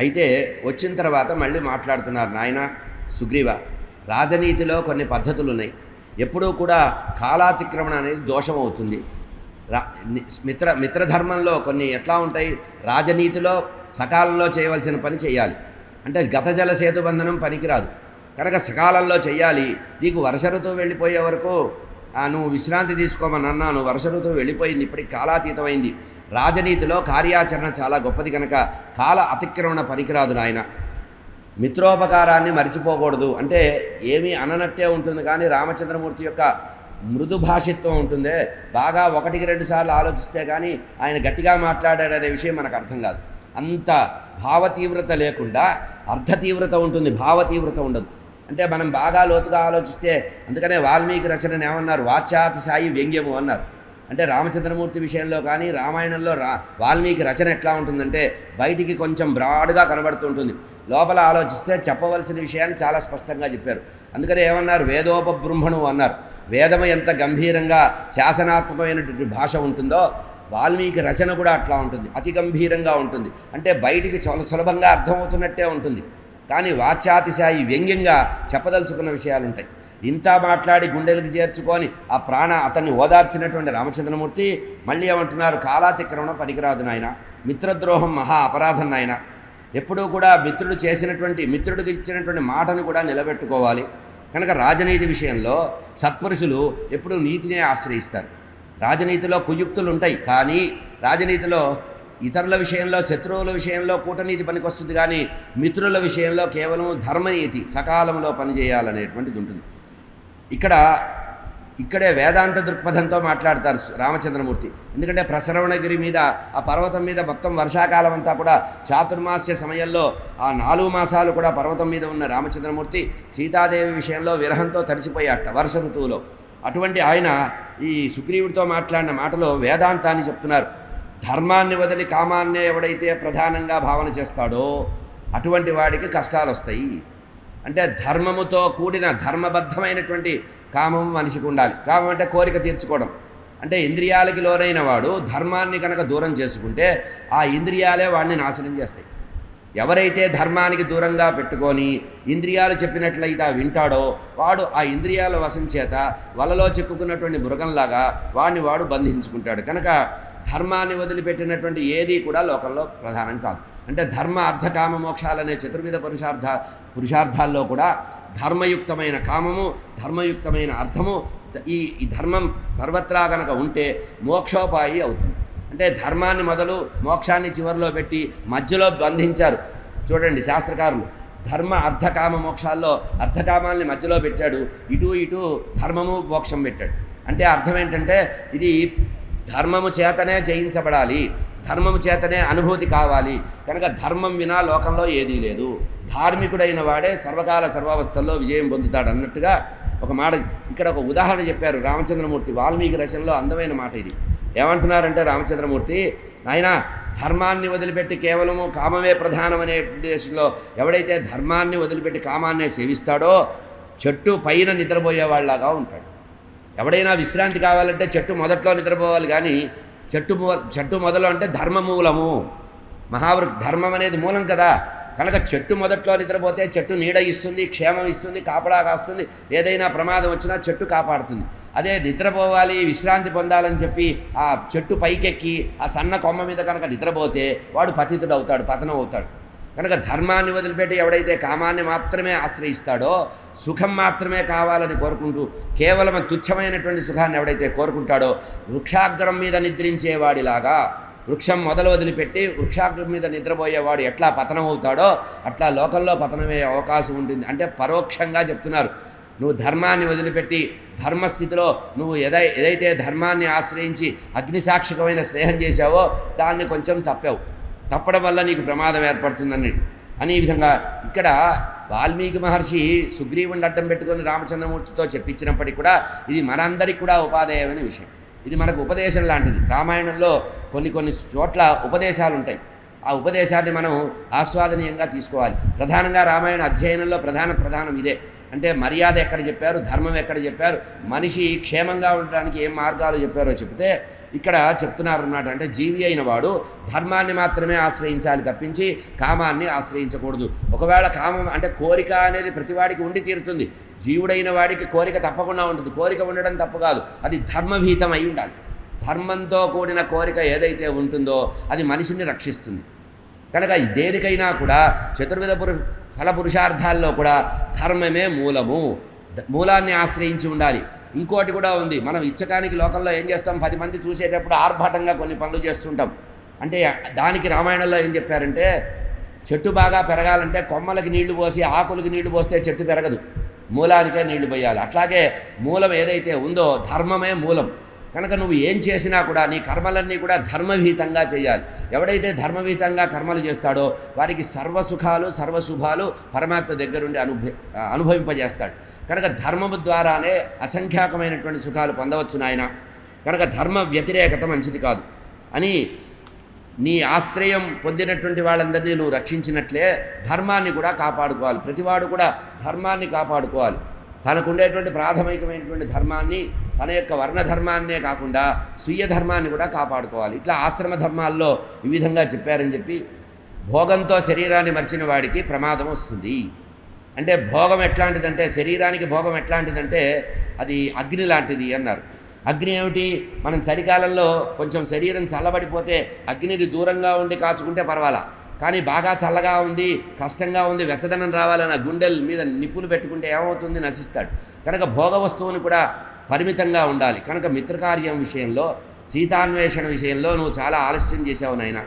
అయితే వచ్చిన తర్వాత మళ్ళీ మాట్లాడుతున్నారు నాయన సుగ్రీవ రాజనీతిలో కొన్ని పద్ధతులు ఉన్నాయి ఎప్పుడూ కూడా కాలాతిక్రమణ అనేది దోషం అవుతుంది రా మిత్ర మిత్రధర్మంలో కొన్ని ఎట్లా ఉంటాయి? రాజనీతిలో సకాలంలో చేయవలసిన పని చేయాలి. అంటే గత జల సేతుబంధనం పనికిరాదు. కనుక సకాలంలో చేయాలి. నీకు వర్ష ఋతువు వెళ్ళిపోయే వరకు నువ్వు విశ్రాంతి తీసుకోమని అన్నాను. వర్ష ఋతువు వెళ్ళిపోయింది. ఇప్పటికి కాలాతీతమైంది. రాజనీతిలో కార్యాచరణ చాలా గొప్పది కనుక కాల అతిక్రమణ పనికిరాదు నాయన. మిత్రోపకారాన్ని మరిచిపోకూడదు. అంటే ఏమీ అననట్టే ఉంటుంది కానీ రామచంద్రమూర్తి యొక్క మృదు భాషిత్వం ఉంటుందే. బాగా ఒకటికి రెండు సార్లు ఆలోచిస్తే కానీ ఆయన గట్టిగా మాట్లాడాడనే విషయం మనకు అర్థం కాదు. అంత భావతీవ్రత లేకుండా అర్థ తీవ్రత ఉంటుంది. భావ తీవ్రత ఉండదు. అంటే మనం బాగా లోతుగా ఆలోచిస్తే అందుకనే వాల్మీకి రచనను ఏమన్నారు? వాచ్యాతి సాయి వ్యంగ్యము అన్నారు. అంటే రామచంద్రమూర్తి విషయంలో కానీ రామాయణంలో రా వాల్మీకి రచన ఎట్లా ఉంటుందంటే బయటికి కొంచెం బ్రాడ్గా కనబడుతుంటుంది. లోపల ఆలోచిస్తే చెప్పవలసిన విషయాన్ని చాలా స్పష్టంగా చెప్పారు. అందుకనే ఏమన్నారు? వేదోపబృంహణు అన్నారు. వేదము ఎంత గంభీరంగా శాసనాత్మకమైనటువంటి భాష ఉంటుందో వాల్మీకి రచన కూడా అట్లా ఉంటుంది. అతి గంభీరంగా ఉంటుంది. అంటే బయటికి చాలా సులభంగా అర్థమవుతున్నట్టే ఉంటుంది. కానీ వాచ్యాతిశాయి వ్యంగ్యంగా చెప్పదలుచుకున్న విషయాలు ఉంటాయి ఇంత మాట్లాడి గుండెలకు చేర్చుకొని ఆ ప్రాణ అతన్ని ఓదార్చినటువంటి రామచంద్రమూర్తి మళ్ళీ ఏమంటున్నారు? కాలాతిక్రమణ పనికిరాదు నాయన. మిత్రద్రోహం మహా అపరాధం నాయన. ఎప్పుడూ కూడా మిత్రుడు చేసినటువంటి మిత్రుడికి ఇచ్చినటువంటి మాటను కూడా నిలబెట్టుకోవాలి. కనుక రాజనీతి విషయంలో సత్పురుషులు ఎప్పుడూ నీతినే ఆశ్రయిస్తారు. రాజనీతిలో కుయుక్తులు ఉంటాయి కానీ రాజనీతిలో ఇతరుల విషయంలో శత్రువుల విషయంలో కూటనీతి పనికొస్తుంది కానీ మిత్రుల విషయంలో కేవలం ధర్మనీతి సకాలంలో పనిచేయాలనేటువంటిది ఉంటుంది. ఇక్కడ ఇక్కడే వేదాంత దృక్పథంతో మాట్లాడతారు రామచంద్రమూర్తి. ఎందుకంటే ప్రసరవణగిరి మీద ఆ పర్వతం మీద మొత్తం వర్షాకాలం అంతా కూడా చాతుర్మాస్య సమయంలో ఆ నాలుగు మాసాలు కూడా పర్వతం మీద ఉన్న రామచంద్రమూర్తి సీతాదేవి విషయంలో విరహంతో తడిసిపోయాట వర్ష ఋతువులో. అటువంటి ఆయన ఈ సుగ్రీవుడితో మాట్లాడిన మాటలో వేదాంతాన్ని చెప్తున్నారు. ధర్మాన్ని వదిలి కామాన్నే ఎవడైతే ప్రధానంగా భావన చేస్తాడో అటువంటి వాడికి కష్టాలు వస్తాయి అంటే ధర్మముతో కూడిన ధర్మబద్ధమైనటువంటి కామం మనిషికి ఉండాలి. కామం అంటే కోరిక తీర్చుకోవడం. అంటే ఇంద్రియాలకి లోనైన వాడు ధర్మాన్ని కనుక దూరం చేసుకుంటే ఆ ఇంద్రియాలే వాడిని నాశనం చేస్తాయి. ఎవరైతే ధర్మానికి దూరంగా పెట్టుకొని ఇంద్రియాలు చెప్పినట్లయితే వింటాడో వాడు ఆ ఇంద్రియాల వశం చేత వలలో చిక్కుకున్నటువంటి మృగంలాగా వాడిని వాడు బంధించుకుంటాడు. కనుక ధర్మాన్ని వదిలిపెట్టినటువంటి ఏది కూడా లోకంలో ప్రధానం కాదు. అంటే ధర్మ అర్థకామ మోక్షాలనే చతుర్విధ పురుషార్థ పురుషార్థాల్లో కూడా ధర్మయుక్తమైన కామము ధర్మయుక్తమైన అర్థము ఈ ఈ ధర్మం సర్వత్రా గనక ఉంటే మోక్షోపాయి అవుతుంది. అంటే ధర్మాన్ని మొదలు మోక్షాన్ని చివరిలో పెట్టి మధ్యలో బంధించారు. చూడండి శాస్త్రకారులు ధర్మ అర్థకామ మోక్షాల్లో అర్థకామాల్ని మధ్యలో పెట్టాడు ఇటు ఇటు ధర్మము మోక్షం పెట్టాడు. అంటే అర్థం ఏంటంటే ఇది ధర్మము చేతనే జయించబడాలి. ధర్మము చేతనే అనుభూతి కావాలి. కనుక ధర్మం వినా లోకంలో ఏదీ లేదు. ధార్మికుడైన వాడే సర్వకాల సర్వావస్థల్లో విజయం పొందుతాడు అన్నట్టుగా ఒక మాట ఇక్కడ ఒక ఉదాహరణ చెప్పారు రామచంద్రమూర్తి వాల్మీకి రచనలో అందమైన మాట ఇది. ఏమంటున్నారంటే రామచంద్రమూర్తి నాయన ధర్మాన్ని వదిలిపెట్టి కేవలము కామమే ప్రధానమనే దేశంలో ఎవడైతే ధర్మాన్ని వదిలిపెట్టి కామాన్నే సేవిస్తాడో చెట్టు పైన నిద్రపోయేవాళ్ళలాగా ఉంటాడు. ఎవడైనా విశ్రాంతి కావాలంటే చెట్టు మొదట్లో నిద్రపోవాలి కానీ చెట్టు మొ చెట్టు మొదలు అంటే ధర్మ మూలము మహావృ ధర్మం అనేది మూలం కదా. కనుక చెట్టు మొదట్లో నిద్రపోతే చెట్టు నీడ ఇస్తుంది క్షేమం ఇస్తుంది కాపడా కాస్తుంది ఏదైనా ప్రమాదం వచ్చినా చెట్టు కాపాడుతుంది. అదే నిద్రపోవాలి విశ్రాంతి పొందాలని చెప్పి ఆ చెట్టు పైకెక్కి ఆ సన్న కొమ్మ మీద కనుక నిద్రపోతే వాడు పతితుడు అవుతాడు పతనం అవుతాడు కనుక ధర్మాన్ని వదిలిపెట్టి ఎవడైతే కామాన్ని మాత్రమే ఆశ్రయిస్తాడో సుఖం మాత్రమే కావాలని కోరుకుంటూ కేవలం తుచ్చమైనటువంటి సుఖాన్ని ఎవడైతే కోరుకుంటాడో వృక్షాగ్రం మీద నిద్రించేవాడిలాగా వృక్షం మొదలు వదిలిపెట్టి వృక్షాగ్రం మీద నిద్రపోయేవాడు ఎట్లా పతనం అవుతాడో అట్లా లోకంలో పతనమయ్యే అవకాశం ఉంటుంది. అంటే పరోక్షంగా చెప్తున్నారు. నువ్వు ధర్మాన్ని వదిలిపెట్టి ధర్మస్థితిలో నువ్వు ఎదై ఏదైతే ధర్మాన్ని ఆశ్రయించి అగ్నిసాక్షికమైన స్నేహం చేశావో దాన్ని కొంచెం తప్పావు. తప్పడం వల్ల నీకు ప్రమాదం ఏర్పడుతుందని. అని ఈ విధంగా ఇక్కడ వాల్మీకి మహర్షి సుగ్రీవుని అడ్డం పెట్టుకొని రామచంద్రమూర్తితో చెప్పించినప్పటికీ కూడా ఇది మనందరికీ కూడా ఉపాధేయమైన విషయం. ఇది మనకు ఉపదేశం లాంటిది. రామాయణంలో కొన్ని కొన్ని చోట్ల ఉపదేశాలు ఉంటాయి. ఆ ఉపదేశాన్ని మనం ఆస్వాదనీయంగా తీసుకోవాలి. ప్రధానంగా రామాయణ అధ్యయనంలో ప్రధాన ప్రధానం ఇదే. అంటే మర్యాద ఎక్కడ చెప్పారు ధర్మం ఎక్కడ చెప్పారు మనిషి క్షేమంగా ఉండడానికి ఏం మార్గాలు చెప్పారో చెప్తే ఇక్కడ చెప్తున్నారు అన్నమాట అంటే జీవి అయిన వాడు ధర్మాన్ని మాత్రమే ఆశ్రయించాలి తప్పించి కామాన్ని ఆశ్రయించకూడదు. ఒకవేళ కామం అంటే కోరిక అనేది ప్రతివాడికి ఉండి తీరుతుంది. జీవుడైన వాడికి కోరిక తప్పకుండా ఉంటుంది. కోరిక ఉండడం తప్పు కాదు. అది ధర్మభీతం అయి ఉండాలి. ధర్మంతో కూడిన కోరిక ఏదైతే ఉంటుందో అది మనిషిని రక్షిస్తుంది. కనుక దేనికైనా కూడా చతుర్విధ పురు ఫల పురుషార్థాల్లో కూడా ధర్మమే మూలము. మూలాన్ని ఆశ్రయించి ఉండాలి. ఇంకోటి కూడా ఉంది. మనం ఇచ్చకానికి లోకంలో ఏం చేస్తాం? పది మంది చూసేటప్పుడు ఆర్భాటంగా కొన్ని పనులు చేస్తుంటాం. అంటే దానికి రామాయణంలో ఏం చెప్పారంటే చెట్టు బాగా పెరగాలంటే కొమ్మలకి నీళ్ళు పోసి ఆకులకి నీళ్ళు పోస్తే చెట్టు పెరగదు. మూలానికే నీళ్ళు పోయాలి. అట్లాగే మూలం ఏదైతే ఉందో ధర్మమే మూలం. కనుక నువ్వు ఏం చేసినా కూడా నీ కర్మలన్నీ కూడా ధర్మభీతంగా చేయాలి. ఎవడైతే ధర్మభీతంగా కర్మలు చేస్తాడో వారికి సర్వసుఖాలు సర్వశుభాలు పరమాత్మ దగ్గరుండి అనుభవి అనుభవింపజేస్తాడు. కనుక ధర్మము ద్వారానే అసంఖ్యాకమైనటువంటి సుఖాలు పొందవచ్చు నాయన. కనుక ధర్మ వ్యతిరేకత మంచిది కాదు. అని నీ ఆశ్రయం పొందినటువంటి వాళ్ళందరినీ నువ్వు రక్షించినట్లే ధర్మాన్ని కూడా కాపాడుకోవాలి. ప్రతివాడు కూడా ధర్మాన్ని కాపాడుకోవాలి. తనకుండేటువంటి ప్రాథమికమైనటువంటి ధర్మాన్ని తన యొక్క వర్ణధర్మాన్నే కాకుండా స్వీయ ధర్మాన్ని కూడా కాపాడుకోవాలి. ఇట్లా ఆశ్రమ ధర్మాల్లో ఈ విధంగా చెప్పారని చెప్పి భోగంతో శరీరాన్ని మర్చిన వాడికి ప్రమాదం వస్తుంది. అంటే భోగం ఎట్లాంటిదంటే శరీరానికి భోగం ఎట్లాంటిదంటే అది అగ్ని లాంటిది అన్నారు. అగ్ని ఏమిటి? మనం చలికాలంలో కొంచెం శరీరం చల్లబడిపోతే అగ్నిని దూరంగా ఉండి కాచుకుంటే పర్వాలా? కానీ బాగా చల్లగా ఉంది కష్టంగా ఉంది వెచ్చదనం రావాలని గుండెల మీద నిప్పులు పెట్టుకుంటే ఏమవుతుంది? నశిస్తాడు. కనుక భోగ వస్తువుని కూడా పరిమితంగా ఉండాలి. కనుక మిత్రకార్యం విషయంలో సీతాన్వేషణ విషయంలో నువ్వు చాలా ఆలస్యం చేసావు నాయన.